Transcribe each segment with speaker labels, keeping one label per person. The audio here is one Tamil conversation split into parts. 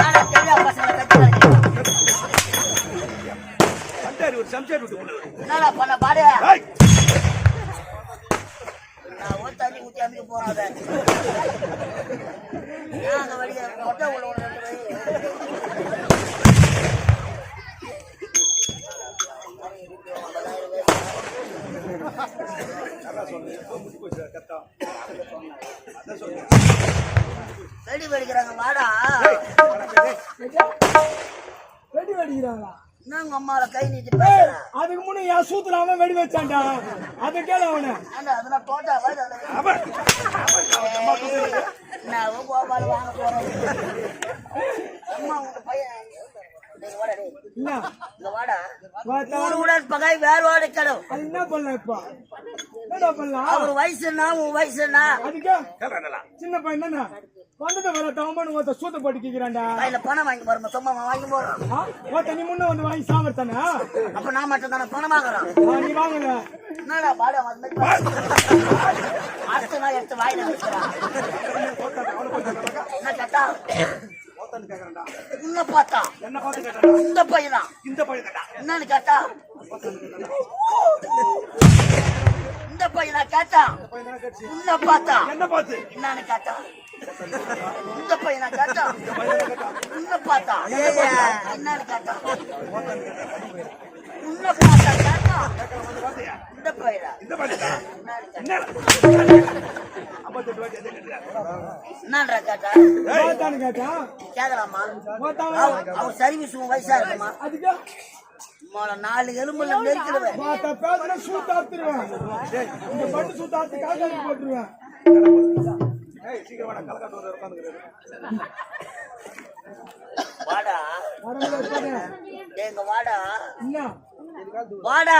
Speaker 1: நானே தெரியா பசங்களை அதான் சொன்னேன். வெடி வெடிக்கிறாங்க வாடா.
Speaker 2: வெடி வெடிக்கிறாங்களா?
Speaker 1: என்னங்க அம்மால கை நீட்டி
Speaker 2: அதுக்கு முன்ன என் சூத்துல அவன் வெடி வச்சான்டா. அதை கேளு அவனை.
Speaker 1: அதெல்லாம்
Speaker 3: அவன்.
Speaker 1: நான் கோபால் வாங்க போறேன் அம்மா உங்க பையன்
Speaker 2: என்ன?
Speaker 1: இங்க வாடா
Speaker 2: பார்த்தா
Speaker 1: ஊரு கூட பகை வேற வாட கடவு
Speaker 2: அது என்ன பண்ணலாம் இப்ப? என்ன பண்ணலாம்
Speaker 1: அவர் வயசு என்ன உன் வயசு என்ன?
Speaker 2: சின்ன பையன் தானே? வந்ததை வர ஒருத்த சூத்த போட்டு கேக்குறான்டா.
Speaker 1: கையில பணம் வாங்கி போறோம் சும்மா வாங்கி போறோம்?
Speaker 2: ஒருத்த நீ முன்ன வந்து வாங்கி சாமர்த்தானே
Speaker 1: அப்ப நான் மட்டும் தானே பணம் வாங்குறோம்?
Speaker 2: நீ வாங்கல
Speaker 1: என்னடா பாடா வந்து அடுத்த நாள் எடுத்து வாயில வச்சுக்கிறான் என்ன கேட்டா உன்னை பார்த்தா?
Speaker 3: என்ன பார்த்து கேட்டானா
Speaker 1: இந்த பையனா?
Speaker 3: இந்த பையன் கேட்டா
Speaker 1: என்னன்னு கேட்டா? இந்த பையனா கேட்டா? உன்னை பார்த்தா?
Speaker 3: என்ன பார்த்து?
Speaker 1: என்னன்னு கேட்டா? இந்த பையனா கேட்டா? உன்னை பார்த்தா? என்னன்னு கேட்டா? உன்னை பார்த்தா கேட்டா? இந்த பையனா?
Speaker 3: இந்த பையன்
Speaker 1: என்னன்னு கேட்டா?
Speaker 3: என்ன?
Speaker 1: என்னன்றா கேட்டா? கேட்கலாமா அவன் சர்வீஸ் உன் வயசா இருக்குமா? நாலு எலும்புல நெருக்கிடுவேன்.
Speaker 2: போட்டுருவேன்.
Speaker 3: வாடா.
Speaker 1: எங்க வாடா. வாடா.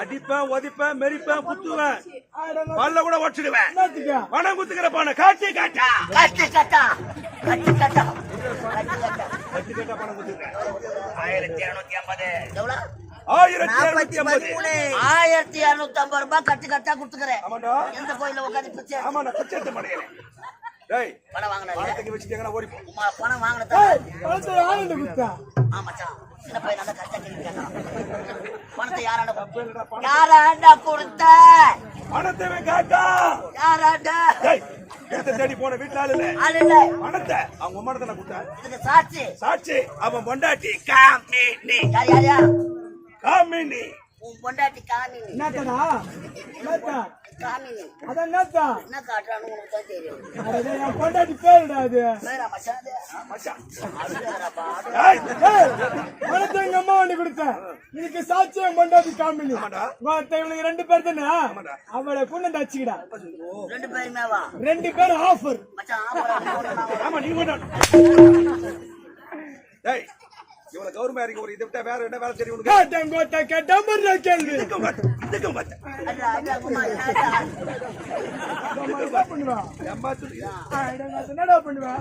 Speaker 3: அடிப்பேன் ஒதிப்பேன் மெரிப்பேன் குத்துவேன். பல்ல கூட உடச்சிடுவேன் பணம் குத்துக்கிற பானை காட்டி காட்டா.
Speaker 1: கட்டு கட்டா. கட்டு கட்டா.
Speaker 3: ஆயிரத்தி இருநூத்தி ஐம்பது. ஆயிரத்தி இருநூத்தி
Speaker 1: ரூபாய் கட்டு கட்டா கொடுத்துக்கிறேன் எந்த கோயில உட்காந்து பிச்சை
Speaker 3: ஆமா நான் பிச்சை எடுத்து மாட்டேங்கிறேன் டேய்
Speaker 1: பணம் வாங்கினது
Speaker 3: பணத்துக்கு வச்சுட்டீங்கன்னா ஓடி போ.
Speaker 1: உமா பணம் வாங்கினதா
Speaker 2: பணத்தை யாருன்னு கொடுத்தா?
Speaker 1: ஆ மச்சான் சின்ன பையன் அந்த கஷ்டம் கேள்வி கேட்டான் பணத்தை யாராண்ட யாராண்டா கொடுத்த?
Speaker 3: பணத்தை காட்டா?
Speaker 1: யாராண்டா?
Speaker 3: எடுத்து தேடி போன வீட்டுல ஆளு இல்ல
Speaker 1: ஆள் இல்ல
Speaker 3: பணத்தை அவங்க உம்மா தானே கொடுத்தா
Speaker 1: இதுக்கு சாட்சி.
Speaker 3: சாட்சி. அவன் பொண்டாட்டி காமினி.
Speaker 1: யார் யார் யார்?
Speaker 3: காமினி.
Speaker 1: உன் பொண்டாட்டி காமினி.
Speaker 2: என்னத்தடா? என்னத்தா?
Speaker 1: காமினி.
Speaker 2: அதான் என்னத்தா?
Speaker 1: என்ன காட்டுறான்னு உனக்கு தான் தெரியும்.
Speaker 2: என் பொண்டாட்டி பேருடா அது?
Speaker 1: பேரா மச்சான் அது?
Speaker 3: மச்சான்.
Speaker 1: அது பேராப்பா, அது
Speaker 3: ஏய்
Speaker 2: ஏய், பணத்தை எங்க அம்மா வண்டி கொடுத்தேன் இதுக்கு சாட்சியம் பொண்டாட்டி காமினி. வார்த்தை இவளுக்கு ரெண்டு பேர் தானே?
Speaker 3: ஆமாடா.
Speaker 2: அவளை கொண்டு வந்து அடிச்சுக்கிடா.
Speaker 1: ரெண்டு பேருமே வா.
Speaker 2: ரெண்டு பேரும் ஆஃபர்
Speaker 1: மச்சான்.
Speaker 3: ஆமா நீ கொண்டு இவள கௌரவமா இருக்கு ஒரு இதை விட்டா வேற என்ன வேலை தெரியும் உனக்கு?
Speaker 2: கோட்டை மறுநாள் கேள்வி.
Speaker 3: இதுக்கும்
Speaker 2: என்னடா பண்ணுவா?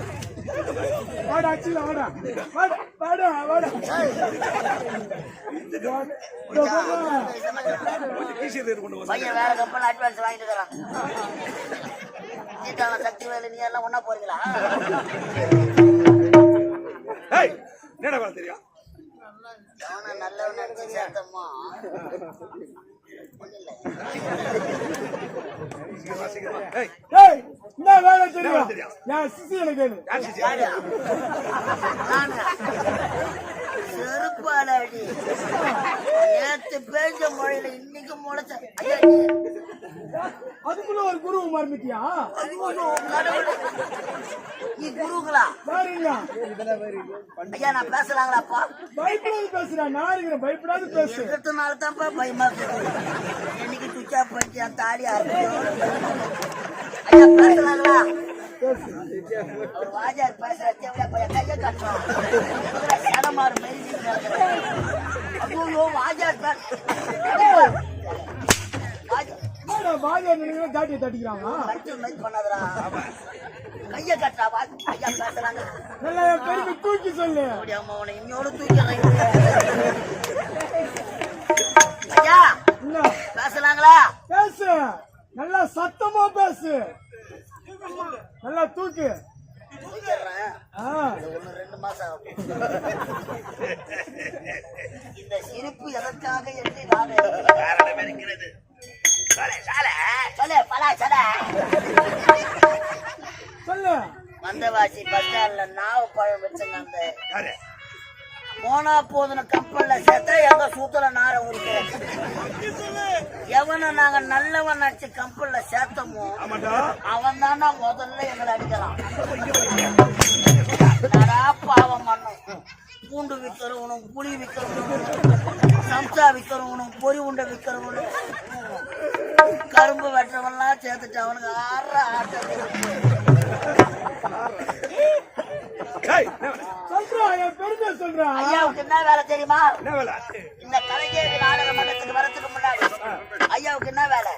Speaker 2: வாடா அச்சுல வாடா. வாடா வாடா வாடா.
Speaker 1: பையன் வேற கம்பெனி அட்வான்ஸ் வாங்கிட்டு சீட்டான சக்தி வேலை நீ எல்லாம் ஒண்ணா போறீங்களா?
Speaker 3: என்னடா வேலை தெரியும்?
Speaker 2: என்ன வேலை தெரியும்? அதுக்குள்ள ஒரு குரு.
Speaker 1: நீ குருங்களா? ஐயா நான் பேசலாங்களாப்பா
Speaker 2: பயப்படாது பேசுறா நான் இருக்கிறேன். பயப்படாது பேசு.
Speaker 1: இருக்கிறதுனால தான்ப்பா பயமா சுவிட்ச் ஆஃப் பண்ணிட்டு என் தாலி ஐயா பேசலாங்களா வாஜார் பேசுற கையை ஐயோ வாஜார் பேச
Speaker 2: வாதியார் நினைக்கிற தாட்டியை தட்டிக்கிறாங்க
Speaker 1: கட்டு மாதிரி பண்ணாதடா கைய கட்டா வா ஐயா பேசுறாங்க
Speaker 2: நல்லா பெருமை தூக்கி சொல்லு.
Speaker 1: அப்படி அம்மா இன்னோட தூக்கிறேன் ஐயா
Speaker 2: என்ன?
Speaker 1: பேசுறாங்களா
Speaker 2: பேசு. நல்லா சத்தமா பேசு. நல்லா தூக்கு.
Speaker 1: இந்த சிரிப்பு எதற்காக என்று நான் காரணம் இருக்கிறது. மந்தவாசி பஸ் ஸ்டாண்ட்ல நாவ பழம்
Speaker 3: யாரு?
Speaker 1: போனா போதுன கப்பல்ல சேர்த்தா எங்க சூத்துல நார உரிக்கிறேன் எவனை நாங்க நல்லவன் நினைச்சு கப்பல்ல சேர்த்தமோ அவன் தானா முதல்ல எங்களை அடிக்கலாம். பாவம் பண்ணும். பூண்டு விற்கிறவனும் புளி விற்கிறவனும் சம்சா விற்கிறவனும் பொறி உண்டை விற்கிறவனும் கரும்பு வெட்டுறவன்லாம் சேர்த்துட்டு அவனுக்கு ஆடுற ஆட்டம்.
Speaker 3: என்ன வேலை?
Speaker 1: தெரியுமா? இந்த கலைஞர் நாடக மன்றத்துக்கு வரதுக்கு முன்னாடி. ஐயாவுக்கு என்ன வேலை?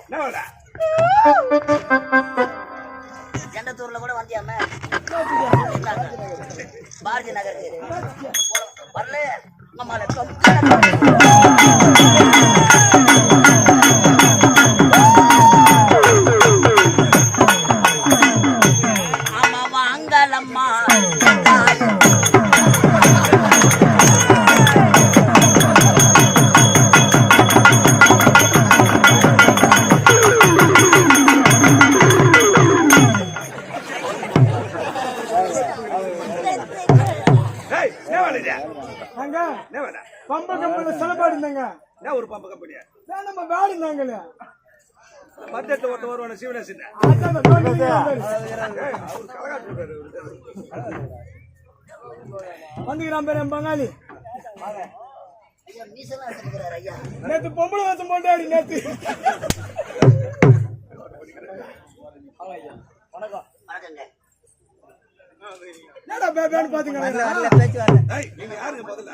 Speaker 1: ஜெண்டத்தூர்ல கூட வந்தியாம? பாரதி நகருக்கு. வரல. நம்மள
Speaker 2: நாங்க பம்ப கம்பெனில செலப்பாடு இருந்தாங்க
Speaker 3: என்ன ஒரு பம்பு கம்பெனியா?
Speaker 2: நம்ம வேலை இருந்தாங்களே
Speaker 3: வருவான சிவனேசன்
Speaker 2: வந்துக்கிறான் பேர் என் பங்காளி. நேத்து பொம்பளை வசம் போட்டாடி நேத்து
Speaker 1: வணக்கங்க
Speaker 2: என்னடா பேபான்னு பாத்துக்கிறேன்
Speaker 3: நீங்க யாருங்க முதல்ல?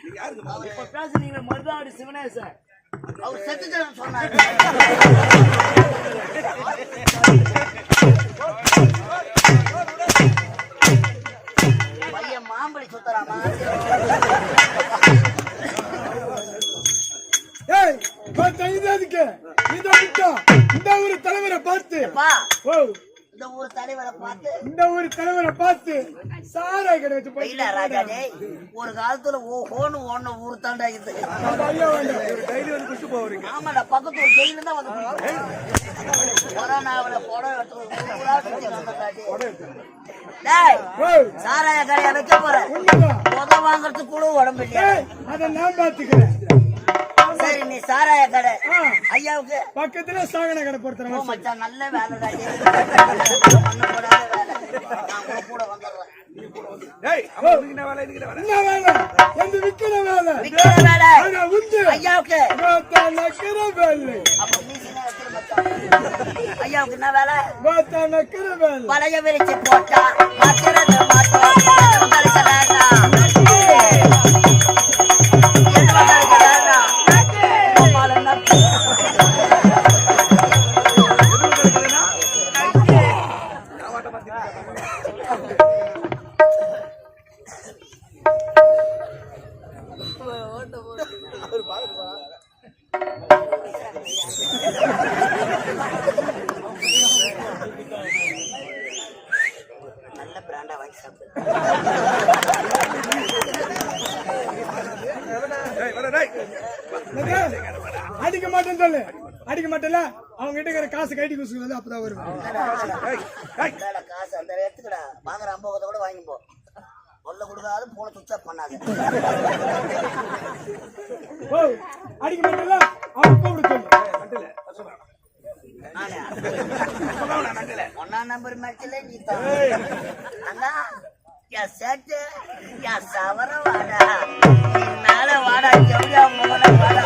Speaker 3: நீங்க யாருங்க முதல்ல?
Speaker 1: இப்ப பேசுறீங்க மருதாடி சிவனேசன். அவர் செத்துட்டேன்னு சொன்னாரு. பையன் மாம்பழி சுத்தராமா
Speaker 2: ஏய் பார்த்து ஐந்தாவதுக்கு இந்த விட்டோம் இந்த ஊர் தலைவரை பார்த்து. ஓ.
Speaker 1: இந்த ஊர் தலைவரை பார்த்து
Speaker 2: இந்த ஊர் தலைவரை பார்த்து சாராய் கடை வச்சு
Speaker 1: இல்ல ராஜா டேய் ஒரு காலத்துல ஓஹோன்னு ஓன ஊர் தாண்டா இது.
Speaker 2: வேண்டாம்
Speaker 3: டெய்லி வந்து குடிச்சு போவீங்க.
Speaker 1: ஆமாடா பக்கத்து ஒரு ஜெயில தான் வந்து கொரோனாவில புடம் எடுத்து சாராய கடையை வைக்க போறேன் புத வாங்குறதுக்கு கூட உடம்பு இல்லையா?
Speaker 2: அதை நான் பாத்துக்கிறேன்
Speaker 1: சரி நீ சாராய கடை. ஐயாவுக்கு.
Speaker 2: பக்கத்துல சாகன கடை
Speaker 1: ஓ
Speaker 2: பொறுத்துறேன்
Speaker 1: மச்சான் நல்ல வேலை நான் உன் கூட வந்துடுறேன்.
Speaker 3: ஏய் அம்மா இதுக்கு என்ன வேலை? இதுக்கு
Speaker 2: அடிக்க மாட்டேன்னு சொல்லு. அடிக்க மாட்டேல அவங்க கிட்ட இருக்கிற காசு கைட்டி குசுக்கு அப்பதான் வருவேன்
Speaker 3: ஏய் ஏய்
Speaker 1: இந்தாடா காசு அந்த எடுத்துக்கடா. வாங்குற ஐம்பது கூட வாங்கி போ கொல்ல கொடுக்காத போன பண்ணாத.
Speaker 2: ஓ அடிக்க மாட்டேல அவங்க கூப்பிட சொல்லு
Speaker 3: நண்டில சொல்றா
Speaker 1: நானே
Speaker 3: சொல்லவனா நண்டில
Speaker 1: ஒன்னா நம்பர் மேட்ச்ல நீ தான் அண்ணா என் சேட்டு என் சவர வாடா. மேல வாடா எப்படியா முதல்ல வாடா.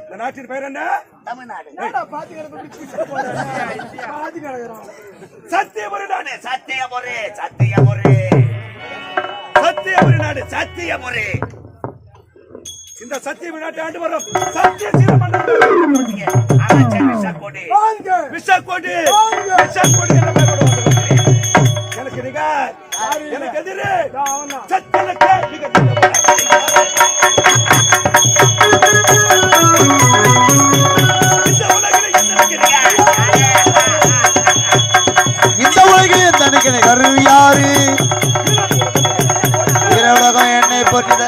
Speaker 3: இந்த நாட்டின் பெயர் என்ன?
Speaker 1: தமிழ்நாடு.
Speaker 3: சத்தியபுரி நாடு
Speaker 1: சத்தியபுரி சத்தியபுரி
Speaker 3: சத்தியபுரி நாடு சத்தியபுரி இந்த சத்தியம் நாட்டை ஆண்டு வரும் சத்திய
Speaker 1: சீரமன்றம் விஷக்கோடி
Speaker 3: விஷக்கோடி விஷக்கோடி
Speaker 4: கோடாரி இரவுலகம் என்னை பொற்றிட